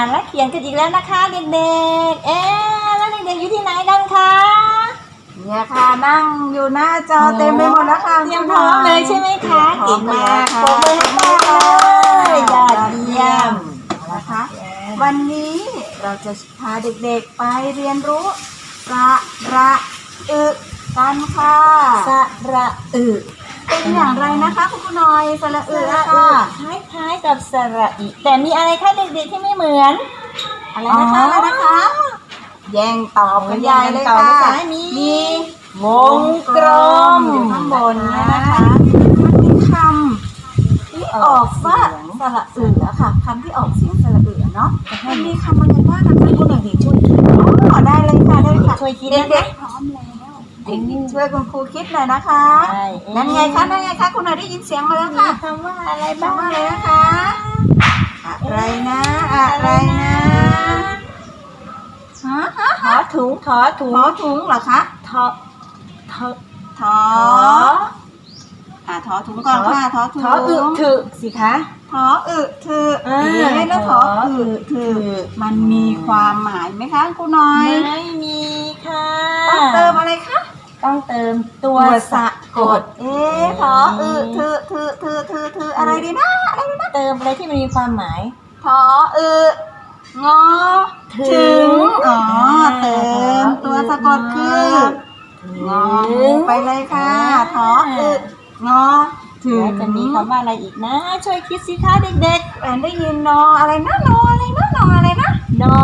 อ่านและเขียนกันอีกแล้วนะคะ เด็กๆ เอ๊ะแล้วเด็กๆอยู่ที่ไหนกันคะเนี่ยค่ะนั่งอยู่หน้าจอเต็มไปหมดแล้วค่ะเตรียมพร้อมเลยใช่ไหมคะเก่เก่งงมามากกค่ะปรบมือให้ป้าเลยยอดเยี่ยมนะคะ วันนี้เราจะพาเด็กๆไปเรียนรู้สระระอึกันค่ะสระอึ เป็นอย่างไรนะคะคุณครูน้อยสระสอึระอะอึค่ะคล้ายๆกับสระอิแต่มีอะไรคะเด็กๆที่ไม่เหมือน อะไรนะคะอะไรนะคะ แย่งตอบกันใหญ่เลยต่อค่ะนะคะมีวงกลมอยู่ข้างบนเนี่ยนะคะมันเป็นคำที่ออกว่าสระอึอะค่ะคำที่ออกเสียงสระอึอะเนาะมันมีคำอะไรบ้างนะคะคุณเด็กๆช่วยคิดอ๋อได้เลยค่ะได้ค่ะช่วยคิดเด็นะคะกๆพร้อมแล้วเด็กๆช่วยคุณครูคิดหน่อยนะคะใช่ นั่นไงคะนั่นไงคะคุณหน่อยได้ยินเสียงมาแล้วมีค่ะคำว่าอะไรบ้างคำว่าอะไรนะคะอะไรนะ อะไรนะฮะฮะถอถุงถอถุงหมอถุงเหรอคะถอถอทออ่าทอถุงก่อนค่ะทอถุง ถออึถึกสิคะทออึถืออ่าเอ๊ะแล้วทออึถือมันมีความหมายไหมคะคุณน้อยไม่มีค่ะต้องเติมอะไรคะต้องเติ มตัวสะกด เอ๊ะทออึถือถือถือถือถืออะไรดีนะอะไรดีนะเติมอะไรที่มันมีความหมายทออึงอถึงอ๋อเติมตัวสะกดคืององูไปเลยค่ะทออึงอถึแล้งวจะมีคำว่าอะไรอีกนะ ช่วยคิดสิคะเด็กแอนได้ยินนออะไรนะนออะไรนะนออะไรนะๆนอ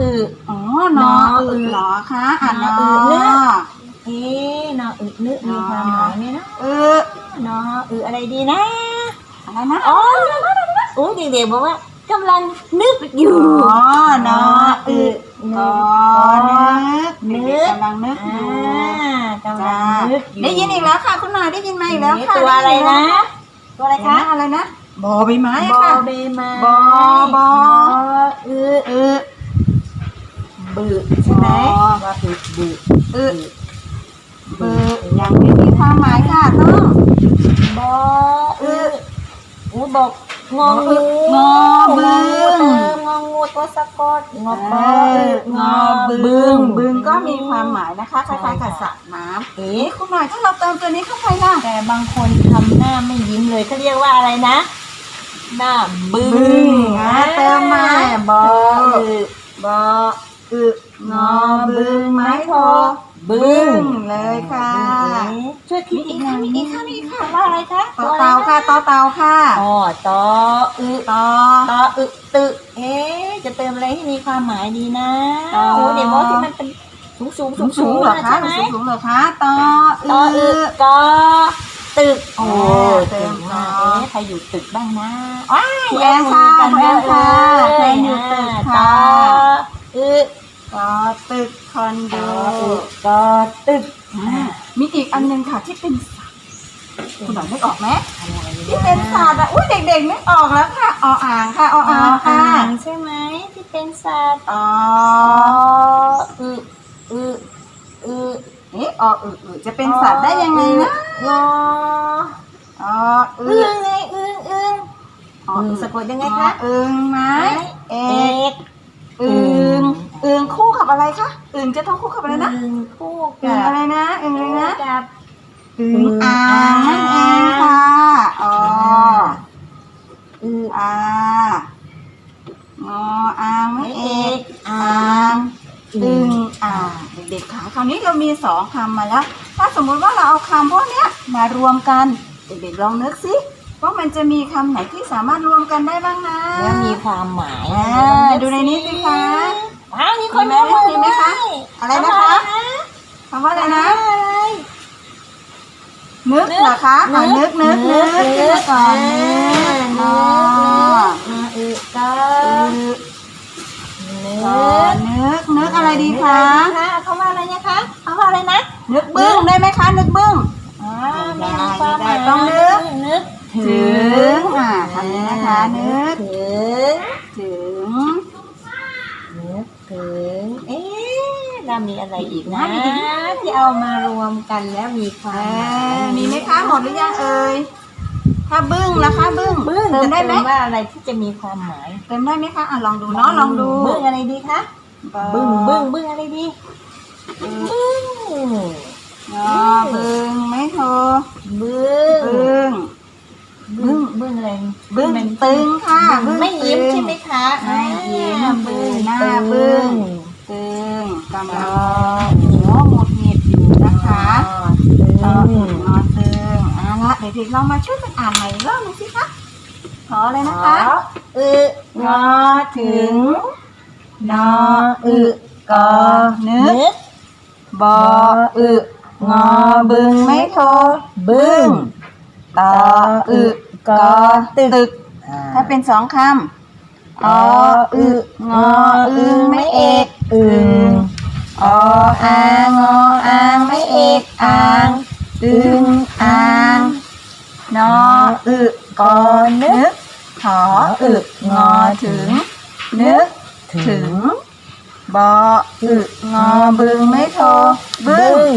อึอ๋อนออึเหรอคะอ่านนนอออึอึ เนอะเอ๊ะนออึนึกมีความหมายไหมนะเออนออึอะไรดีนะอะไรนะอ๋อโอ้ยเด็กๆบอกว่ากำลังนึกอยู่อ๋อนออึนึกอนึกนึเด็กกๆกำลังนึกอ่อยู่ากำลัจ้างนึกอยู่ได้ยินอีกแล้วค่ะคุณหน่อยได้ยินมาอีกแล้วค่ะตัวอะไรนะตัวอะไรอะไรคะคะอะไรนะบอใบไม้บอค่ะใบไม้บอบออึเออบึใช่ไหมบอว่าอึบึเออ เบอร์ยังไม่มีความหมายค่ะต้องบออึอูบอกงองูงอบึงงองูตัวสะกดงอปออึงอบึงบึงก็มีความหมายนะคะคล้ายๆกับสระน้ำเอ๊ะคุณหน่อยถ้าเราเติมตัวนี้เข้าไปล่ะแต่บางคนทำหน้าไม่ยิ้มเลยเขาเรียกว่าอะไรนะ หน้าบึ้งงอะเติมมาบออึบอ อึงอบึงไม้โทบึ้บึ้งงเลยค่ะช่วยคิดอีกหน่อยมีอีกค่ะมีอีกค่ะว่าอะไรคะต่อเตาค่ะต่อเตาค่ะอ๋อตออึต่อตออึตึเอ๊ะจะเติมอะไรให้มีความหมายดีนะต่อโอ้เดี๋ยวบอกที่มันเป็นสูงสูงสูงสูงเหรอคะใช่ไหมสูงสูงเหรอคะต่อตออึอึกอตึกโอ้เติเติมมต่มาอเอ๊ะใครอยู่ตึกบ้างนะว้ายคุณแอนค่ะคุณแอนค่ะเใครอยู่ตึกตค่ะออึ ต่อตึกคอนโดตออึกอตึกอ่ามีอีกอันหนึงค่ะที่เป็นสัตว์คุณหน่อยนึกออกไหมอะไรที่เป็นสัตว์อะอุ้ยเด็กๆนึกออกแล้วค่ะออ่างค่ะออ๋ออ่างค่ะอ่างใช่ไหมที่เป็นสัตว์อ๋ออึอึอึเอ๊ะออึอึจะเป็นสัตว์ได้ยังไงนะงออ๋ออึอึ้งไงอึ้งอึ้งอ๋ออึ้งอึสะกดยังไงคะ อึงไม้เอเอกอึ อะไรคะอึงจะต้องคู่กับอะไรนะ อึ้งคู่อึงกับอะไรนะอึงอะไรนะกับอึงอ่างนั่นเองค่ะอ๋ออึอ่างออ่างไม่เอกอ่างอึงอ่างเด็กๆค่ะคราวนี้เรามีสองคำมาแล้ว ถ้าสมมุติว่าเราเอาคำพวกเนี้ยมารวมกันเด็กๆลองนึกสิว่ามันจะมีคำไหนที่สามารถรวมกันได้บ้างนะ แล้วมีความหมายอ่าดูในนี้สิคะ ว้าวมีคนมีไหมยกอมีไหมคะด้วยอะไรนะคะคำว่าอะไรนะอะไรนึกเหรอคะอ่านึกนึกนึกขึ้นมาก่อนนึกนึอ๋อกนึกอึก็นึกนึก่อกนนึกนึกอะไรดีคะเขาว่าอะไรนะคะเขาว่าอะไรนะ นึกบึ้งได้ไหมคะนึกบึ้งอ่าไม่มีความหมายต้องนึกนึกถึงอ่าคำนี้นะคะนึกถึงถึงนึก ถึง เอ๊ะเรามีอะไรอีกนะมีอีกไหมที่เอามารวมกันแล้วมีควาเอ่มหมายอมีไหมคะหมดหรือยังเอ่ยถ้ถ้าบึ้งล่ะคะบึ้งบึ้งเติมได้ไหมจะว่าอะไรที่จะมีความหมายเติมได้ไหมคะอะลองดูเนาะลองดูบึ้งอะไรดีคะบึ้งบึ้งบึ้งอะไรดีบึ้งงอบึ้งไม่โทรบึ้งบึ้ง บึ้งบึ้งอะไรบึ้งตึงค่ะบึ้งไม่ยิ้มตึงใช่ไหมคะไม่ยิ้มอ่าบึ้งหน้าตึงบึ้งตึงกำลังหัวหมดเหตุอยู่นะคะเออตึงนอนตึงเอาละเด็กๆเรามาช่วยกันอ่านใหม่อีกรอบหนึงสิคะขอเลยนะคะอึงอถึงนออึกอนึกบออึงอบึงไม่โทรบึ้ง ตออึกอตึก ถ้าเป็นสองคำออึงออึงไม่เอกอึงออางออางไม่เอกอางอึงอางนออึกอนึกขออึงอถึง นึกถึงบออึงอบึงไม่โทรบึ้ง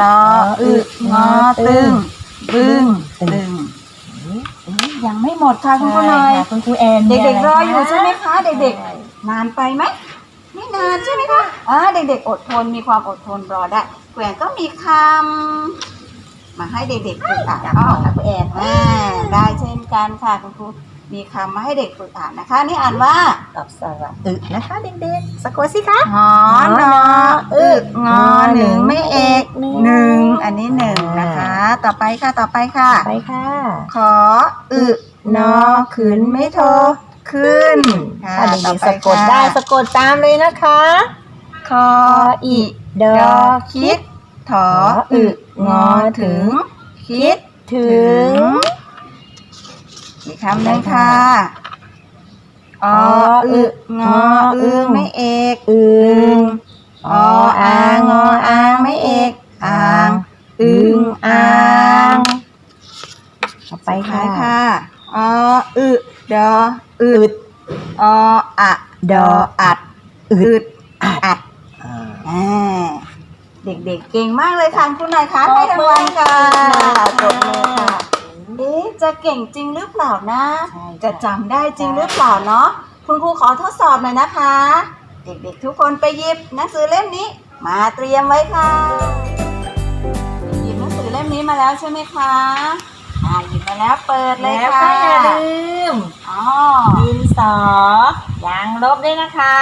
ตออึงอตึง บึ้งตึงยังไม่หมดค่ะคุณครูหน่อยคุณครูแอนเด็กๆรออยู่ใช่ไหมคะเด็กๆนานไปไหมไม่นานใช่ไหมคะอ่าเด็กๆอดทนมีความอดทนรอได้แกวนก็มีคำมาให้เด็กๆฝึกอ่านอยากอ๋บออกค่ะคุณแอนอ่าได้เช่นกันค่ะคุณครู มีคำมาให้เด็กฝึกอ่านนะคะ นี่อ่านว่ากับสระอึนะคะเด็กๆสะกดสิคะหอนออึงอหนึ่งไม่เอกหนึ่งอันนี้หนึ่งนะคะ ต่อไปค่ะต่อไปค่ะไปค่ะ ขออึนอขืนไม่โทรขึ้นค่ะถ้าต่อเด็กไปๆสะกดได้ค่ะสะกดตามเลยนะคะ คออิดดออคิด ถออึงอถึง คิดถึง อีกคำหนึ่งค่ะออึงออึงไม่เอกอึงออางออางไม่เอกอางอึงอางต่อไปไปค่ะค่ะออึดออึดออะดออัดอึดอัดอ่าอ่าเด็กๆเก่งมากเลยค่ะคุณนายคะให้รางวัลค่ะปรบมือ ค่ะเอ๊ะจะเก่งจริงหรือเปล่านะ ใช่ค่ะ จะจำได้จริงหรือเปล่าเนาะคุณครูขอทดสอบหน่อยนะคะ เด็กๆทุกคนไปหยิบหนังสือเล่มนี้ มาเตรียมไว้ค่ะ หยิบหนังสือเล่มนี้มาแล้วใช่ไหมคะอ่าหยิบมาแล้วเปิดเลยแล้วค่ะก็อย่าลืมอ๋อดินสอยางลบด้วยนะคะ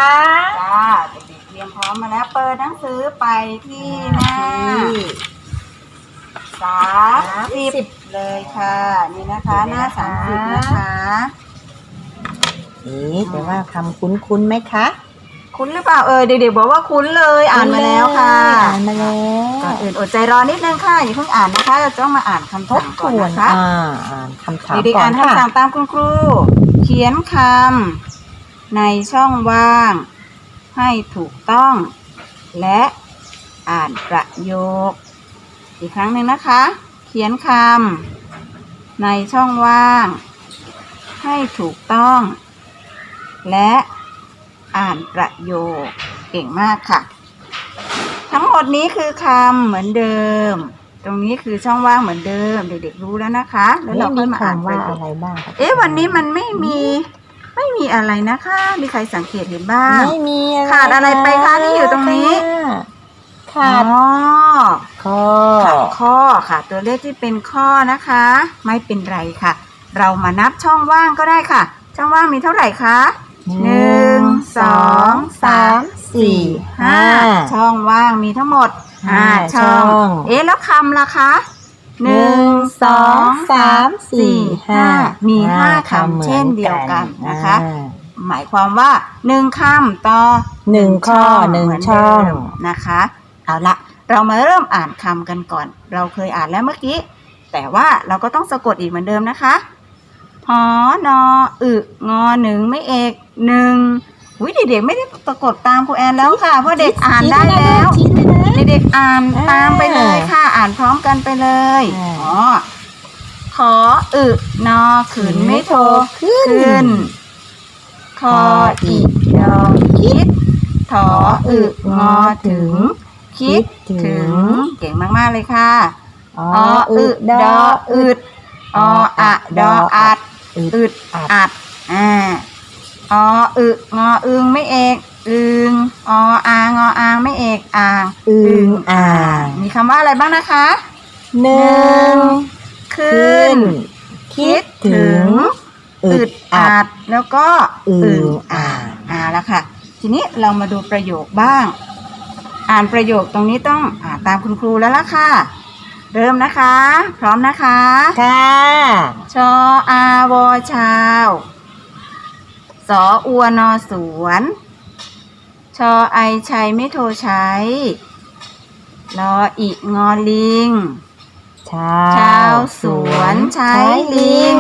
จ้าเด็กๆเตรียมพร้อมมาแล้วเปิดหนังสือไปที่หน้า สามสิบ เลยค่ะ นี่นะคะหน้าสามสิบนะคะนี่แต่ว่าคำคุ้นๆไหมคะ คุ้นหรือเปล่าเออเด็กๆบอกว่าคุ้นเลย อ่านมาแล้วค่ะอ่านมาแล้วก่อนอื่นอดใจรอนิดนึงค่ะอย่าเพิ่งอ่านนะคะเราต้องมาอ่านคำทถาบมทก่อนวนนะคะอ่าอ่านคำถามเด็กๆก่ออ่านนค่ะคำถามตามคุณครู เขียนคำในช่องว่าง ให้ถูกต้อง และอ่านประโยค อีกครั้งหนึ่งนะคะ เขียนคำในช่องว่าง ให้ถูกต้อง และอ่านประโยคเก่งมากค่ะ ทั้งหมดนี้คือคำเหมือนเดิม ตรงนี้คือช่องว่างเหมือนเดิม เด็กๆรู้แล้วนะคะ แล้วเรานี่ค่อมียมาอ่านคำปว่าระโยอะคไรบ้างคะเอ๊ะวันนี้มันไม่มีไม่มีอะไรนะคะ มีใครสังเกตเห็นบ้างไม่มีอะไรขาดอะไรไปคะที่อยู่ตรงนี้ขาดอ๋อ ข้อขาดข้อค่ะ ตัวเลขที่เป็นข้อนะคะ ไม่เป็นไรค่ะ เรามานับช่องว่างก็ได้ค่ะ ช่องว่างมีเท่าไหร่คะหนึ่งสองสามสี่ห้าช่องว่างมีทั้งหมดห้าช่อง เอ๊ะแล้วคำล่ะคะหนึ่งสองสามสี่ห้ามีห้าคำเช่นเดียวกันนะคะอ่าหมายความว่าหนึ่งคำต่อหนึ่งข้อหนึ่งเมืเดิมช่องนะคะ เอาละ เรามาเริ่มอ่านคำกันก่อน เราเคยอ่านแล้วเมื่อกี้ แต่ว่าเราก็ต้องสะกดอีกเหมือนเดิมนะคะหอนออึงอหนึ่งไม่เอกหนึ่งวิเด็กๆไม่ได้สะกดตามครูแอนแล้วค่ะ เพราะเด็กอ่านได้แล้วชี้ด้วยนะเด็กๆอ่านอ่าตามไปเลยค่ะ อ่านพร้อมกันไปเลยอ่าอ๋อขออึนอขืนไม่โทรขึ้นขึ้น คออีดอคิด ถออึงอถึง คิดถึงเก่งมากๆเลยค่ะอ๋อออึอึดดอออึดออะดออัดอึดอึดอัดอัดอ่าออึงออึงไม่เอกอึงออางออางไม่เอกอ่างอึงอ่างมีคำว่าอะไรบ้างนะคะหนึ่งขึ้น คิดถึงอึอึดดอัอัดดแล้วก็อึ่งอ่างอ่าแล้วค่ะ ทีนี้เรามาดูประโยคบ้าง อ่านประโยคตรงนี้ต้องอ่านตามคุณครูแล้วล่ะค่ะ เริ่มนะคะ พร้อมนะคะ ค่ะ ชออาวอชาว สออัวนอสวน ชอไอชัยไม่โทรใช้ ลออีงอลิง ชาชาวสวนใช้ลิง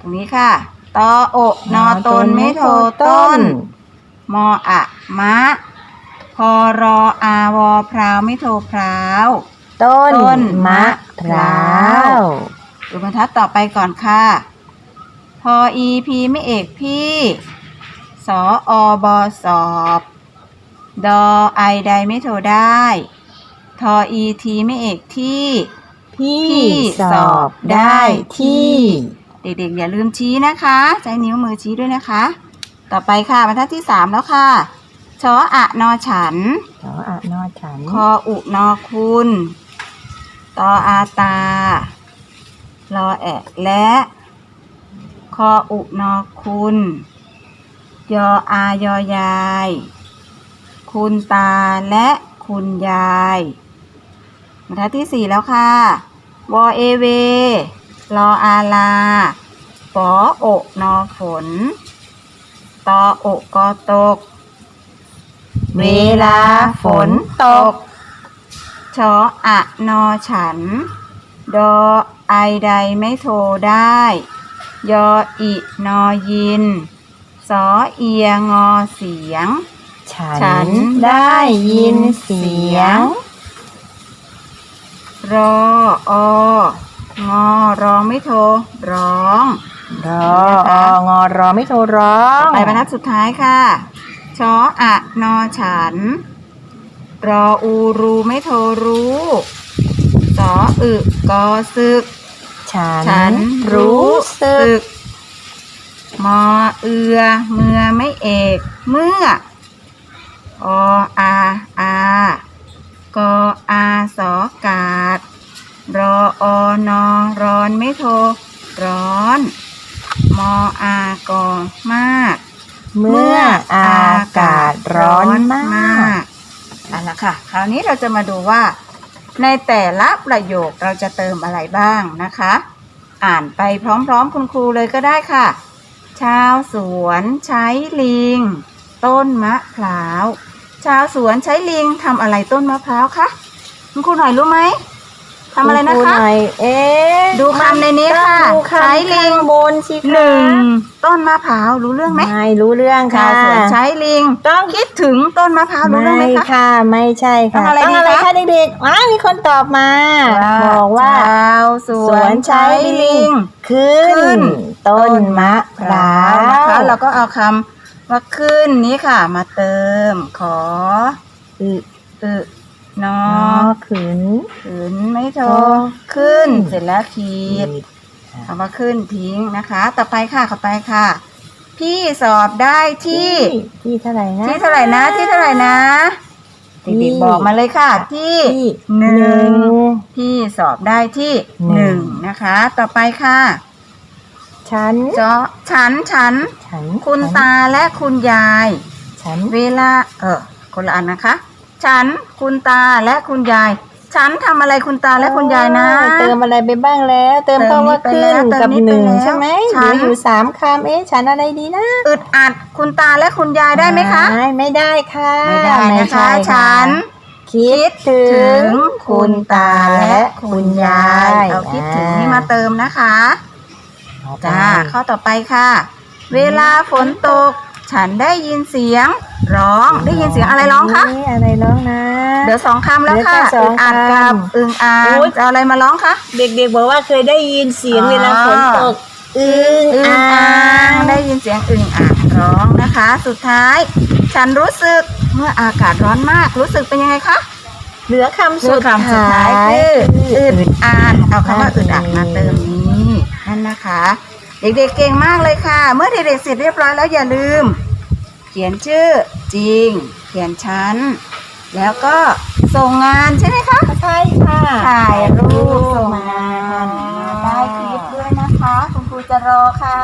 ตรงนี้ค่ะ ตอโอะนอตนไม่โทรต้น มออะมะ พอรออาวอพราวไม่โทรพราว ต้นต้นมะพร้าวดูบรรทัดต่อไปก่อนค่ะ พออีพีไม่เอกพี่ สออบอสอบ ดอไอใดไม่โทรได้ ทออีทีไม่เอกที่ พี่พี่สสออบบได้ได้ที่ที่ เด็กๆ อย่าลืมชี้นะคะ ใช้นิ้วมือชี้ด้วยนะคะ ต่อไปค่ะบรรทัดที่สามแล้วค่ะ ชออะนอฉัน ขออะนอฉัน คออุนอคุณ ตออาตา รอแอะและ คออุนอคุณ ยออายอยาย คุณตาและคุณยายบรรทัดที่สี่แล้วค่ะ วอเอเว รออาลา ปอโอนอฝน ตอโอกอตก เวลาฝนตก ชออะนอฉัน ดอไอใดไม่โทรได้ ยออินอยิน สอเอียงอเสียง ฉัฉันนได้ยินเสียง รออองอร้องไม่โทรร้อง รอองอรอไม่โทรร้อง ไปบรรทัดสุดท้ายค่ะ ชออะนอฉัน รออูรูไม่โทรรู้สออึกอซึก ฉัฉันนรู้รู้สึสึกกมอเอือ เมื่อไม่เอก เมื่อ ออา อากออาสอกาดรออนอร้อนไม่โทรร้อน มออากอมาก เมื่ออากาศร้อนมากเอาละค่ะ คราวนี้เราจะมาดูว่า ในแต่ละประโยคเราจะเติมอะไรบ้างนะคะ อ่านไปพร้อมๆ คุณครูเลยก็ได้ค่ะ ชาวสวนใช้ลิง ต้นมะพร้าว ชาวสวนใช้ลิงทำอะไรต้นมะพร้าวคะ คุณครูหน่อยรู้ไหม ทำอะไรนะณคะ หอยเอ๊ะดูคำในนี้ค่ะดูใช้คำลิงข้างบนสิคะหนึ่งต้นมะพร้าวรู้เรื่องไหมไม่รู้เรื่องชาค่ะวสวนใช้ลิง ต้องคิดถึงต้นมะพร้าวรู้เรื่องไหมไม่คะ ค่ะ ไม่ใช่ค่ะต้องอะไรดีคะ คะเด็กๆว้ามีคนตอบมา บอกว่าชาวสสววนนใช้ใช้ลิลิง ง ขึ้ขึ้น น ต้นมะพร้าวนะคะเราก็เอาคำว่าขึ้นนี้ค่ะ มาเติม ขออึอึ นนออขืนขืนไม่โทรโทรขึ้น เสร็จแล้วขีดขีดคำว่าขึ้นทิ้งนะคะ ต่อไปค่ะต่อไปค่ะ พี่สอบได้ที่ ที่เท่าไหร่นะที่เท่าไหร่นะที่เท่าไหร่นะที่เด็กๆบอกมาเลยค่ะ ที่ที่หนึ่งงพี่สอบได้ที่หหนึ่นึ่งงนะคะ ต่อไปค่ะฉันเจาะฉันฉันฉันคุณฉันตาและคุณยาย ฉันเวลา เออคนละอันนะคะ ฉันคุณตาและคุณยาย ฉันทำอะไรคุณตาและคุณยายนะ เติมอะไรไปบ้างแล้ว เติมเติมคำว่านี้ไปขึ้แล้นวเติมกับนี้หไปนึ่งแล้วใช่ไหมฉัเหลือนอยู่สามคำเอ๊ะฉันอะไรดีนะอึดอัดคุณตาและคุณยายได้ไหมคะไม่ไม่ได้ค่ะไม่ได้นะคะใช่ฉัน คิดถึถึงงคุณตาและคุณยายเอาคิดถึงนี่มาเติมนะคะอ่จ้าข้อต่อไปค่ะ เวลาฝนตก ฉันได้ยินเสียงร้อง ได้ยินเสียงอะไรร้องคะ นี่อะไรร้องนะ เดี๋ยวสองคำแล้วค่ะเหลือแค่สองอึดอัดกับคำอึงอ่างโอ๊ย จะเอาอะไรมาร้องคะ เด็กๆบอกว่าเคยได้ยินเสียงอ๋อเวลาฝนตกอึ้งอึงอ่าอ่างงได้ยินเสียงอึงอ่างร้องนะคะ สุดท้าย ฉันรู้สึกเมื่ออากาศร้อนมากรู้สึกเป็นยังไงคะเหลือคำคืสุอดคำสุดท้ายคืออึดอัดเอาคำว่าอึดอัดมาเติมนี้นะคะ เด็กๆเก่งมากเลยค่ะ เมื่อเด็กๆเสร็จเรียบร้อยแล้วอย่าลืม เขียนชื่อจริง เขียนชั้น แล้วก็ส่งงานใช่ไหมคะใช่ค่ะถ่ายรูปส่งมางานมาได้คลิปด้วยนะคะ คุณครูจะรอค่ะ